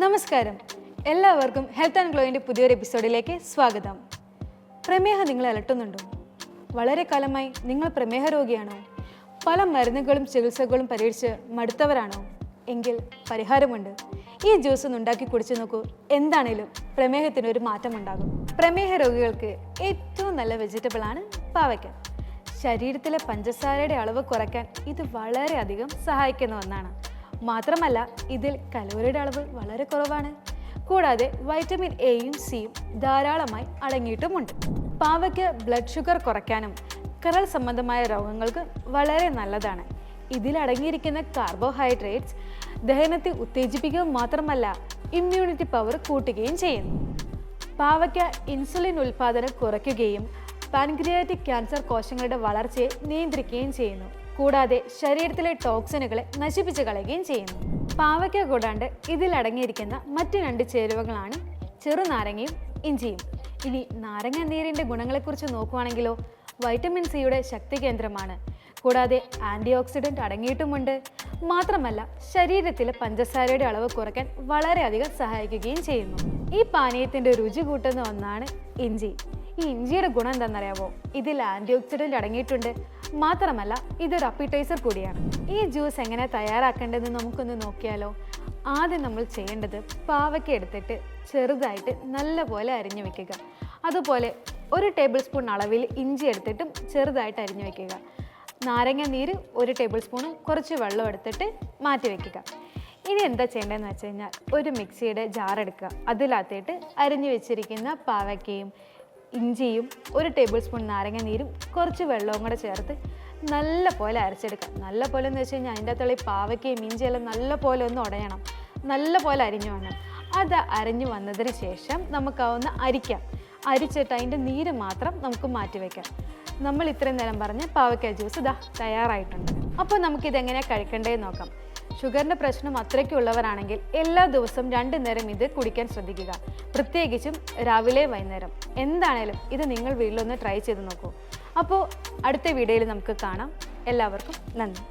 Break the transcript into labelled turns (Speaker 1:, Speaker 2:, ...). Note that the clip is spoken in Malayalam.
Speaker 1: നമസ്കാരം. എല്ലാവർക്കും ഹെൽത്ത് ആൻഡ് ഗ്ലോയിന്റെ പുതിയൊരു എപ്പിസോഡിലേക്ക് സ്വാഗതം. പ്രമേഹം നിങ്ങളെ അലട്ടുന്നുണ്ടോ? വളരെ കാലമായി നിങ്ങൾ പ്രമേഹ രോഗിയാണോ പല മരുന്നുകളും ചികിത്സകളും പരീക്ഷിച്ച് മടുത്തവരാണോ? എങ്കിൽ പരിഹാരമുണ്ട്. ഈ ജ്യൂസ് ഒന്ന് ഉണ്ടാക്കി കുടിച്ചു നോക്കൂ. എന്താണേലും പ്രമേഹത്തിന് ഒരു മാറ്റമുണ്ടാകും പ്രമേഹ രോഗികൾക്ക് ഏറ്റവും നല്ല വെജിറ്റബിളാണ് പാവയ്ക്ക. ശരീരത്തിലെ പഞ്ചസാരയുടെ അളവ് കുറയ്ക്കാൻ ഇത് വളരെയധികം സഹായിക്കുന്ന ഒന്നാണ്. മാത്രമല്ല ഇതിൽ കലോറിയുടെ അളവ് വളരെ കുറവാണ്. കൂടാതെ വൈറ്റമിൻ എയും സിയും ധാരാളമായി അടങ്ങിയിട്ടുമുണ്ട്. പാവയ്ക്ക് ബ്ലഡ് ഷുഗർ കുറയ്ക്കാനും കരൾ സംബന്ധമായ രോഗങ്ങൾക്ക് വളരെ നല്ലതാണ്. ഇതിലടങ്ങിയിരിക്കുന്ന കാർബോഹൈഡ്രേറ്റ്സ് ദഹനത്തെ ഉത്തേജിപ്പിക്കുക മാത്രമല്ല ഇമ്മ്യൂണിറ്റി പവർ കൂട്ടുകയും ചെയ്യുന്നു. പാവയ്ക്ക ഇൻസുലിൻ ഉൽപ്പാദനം കുറയ്ക്കുകയും പാൻക്രിയാറ്റിക് ക്യാൻസർ കോശങ്ങളുടെ വളർച്ചയെ നിയന്ത്രിക്കുകയും ചെയ്യുന്നു. കൂടാതെ ശരീരത്തിലെ ടോക്സിനുകളെ നശിപ്പിച്ചു കളയുകയും ചെയ്യുന്നു. പാവയ്ക്ക കൂടാണ്ട് ഇതിലടങ്ങിയിരിക്കുന്ന മറ്റു രണ്ട് ചേരുവകളാണ് ചെറുനാരങ്ങയും ഇഞ്ചിയും. ഇനി നാരങ്ങ നീരിന്റെ ഗുണങ്ങളെക്കുറിച്ച് നോക്കുവാണെങ്കിലോ വൈറ്റമിൻ സിയുടെ ശക്തി കേന്ദ്രമാണ്. കൂടാതെ ആന്റി ഓക്സിഡന്റ് അടങ്ങിയിട്ടുമുണ്ട്. മാത്രമല്ല ശരീരത്തിലെ പഞ്ചസാരയുടെ അളവ് കുറയ്ക്കാൻ വളരെയധികം സഹായിക്കുകയും ചെയ്യുന്നു. ഈ പാനീയത്തിന്റെ രുചി കൂട്ടുന്ന ഒന്നാണ് ഇഞ്ചി. ഈ ഇഞ്ചിയുടെ ഗുണം എന്താണെന്നറിയാമോ ഇതിൽ ആന്റി ഓക്സിഡന്റ് അടങ്ങിയിട്ടുണ്ട്. മാത്രമല്ല ഇതൊരു അപ്പിറ്റൈസർ കൂടിയാണ്. ഈ ജ്യൂസ് എങ്ങനെ തയ്യാറാക്കേണ്ടതെന്ന് നമുക്കൊന്ന് നോക്കിയാലോ? ആദ്യം നമ്മൾ ചെയ്യേണ്ടത് പാവയ്ക്ക എടുത്തിട്ട് ചെറുതായിട്ട് നല്ലപോലെ അരിഞ്ഞു വെക്കുക. അതുപോലെ ഒരു ടേബിൾ സ്പൂൺ അളവിൽ ഇഞ്ചി എടുത്തിട്ടും ചെറുതായിട്ട് അരിഞ്ഞു വെക്കുക. നാരങ്ങ നീര് ഒരു ടേബിൾ സ്പൂണും കുറച്ച് വെള്ളം എടുത്തിട്ട് മാറ്റി വെക്കുക. ഇനി എന്താ ചെയ്യേണ്ടതെന്ന് വെച്ച് കഴിഞ്ഞാൽ ഒരു മിക്സിയുടെ ജാർ എടുക്കുക. അതിനകത്തേട്ട് അരിഞ്ഞു വെച്ചിരിക്കുന്ന പാവയ്ക്കയും ഇഞ്ചിയും ഒരു ടേബിൾ സ്പൂൺ നാരങ്ങ നീരും കുറച്ച് വെള്ളവും കൂടെ ചേർത്ത് നല്ല പോലെ അരച്ചെടുക്കുക. നല്ല പോലെ എന്ന് വെച്ച് കഴിഞ്ഞാൽ അതിന്റെ അകത്തുള്ള ഈ പാവയ്ക്കയും ഇഞ്ചിയെല്ലാം നല്ല പോലെ ഒന്ന് ഉടയണം. നല്ല പോലെ അരിഞ്ഞു വേണം അത് അരിഞ്ഞു വന്നതിന് ശേഷം നമുക്കാവുന്ന അരിക്കാം. അരിച്ചിട്ട് അതിന്റെ നീര് മാത്രം നമുക്ക് മാറ്റി വയ്ക്കാം നമ്മൾ ഇത്രയും നേരം പറഞ്ഞ പാവയ്ക്ക ജ്യൂസ് ഇതാ തയ്യാറായിട്ടുണ്ട്. അപ്പോൾ നമുക്കിതെങ്ങനെയാണ് കഴിക്കേണ്ടതെന്ന് നോക്കാം. ഷുഗറിന്റെ പ്രശ്നം അത്രയ്ക്കുള്ളവരാണെങ്കിൽ എല്ലാ ദിവസവും രണ്ട് നേരം ഇത് കുടിക്കാൻ ശ്രദ്ധിക്കുക. പ്രത്യേകിച്ചും രാവിലെ വൈകുന്നേരം. എന്താണേലും ഇത് നിങ്ങൾ വീട്ടിലൊന്ന് ട്രൈ ചെയ്ത് നോക്കൂ. അപ്പോൾ അടുത്ത വീഡിയോയിൽ നമുക്ക് കാണാം. എല്ലാവർക്കും നന്ദി.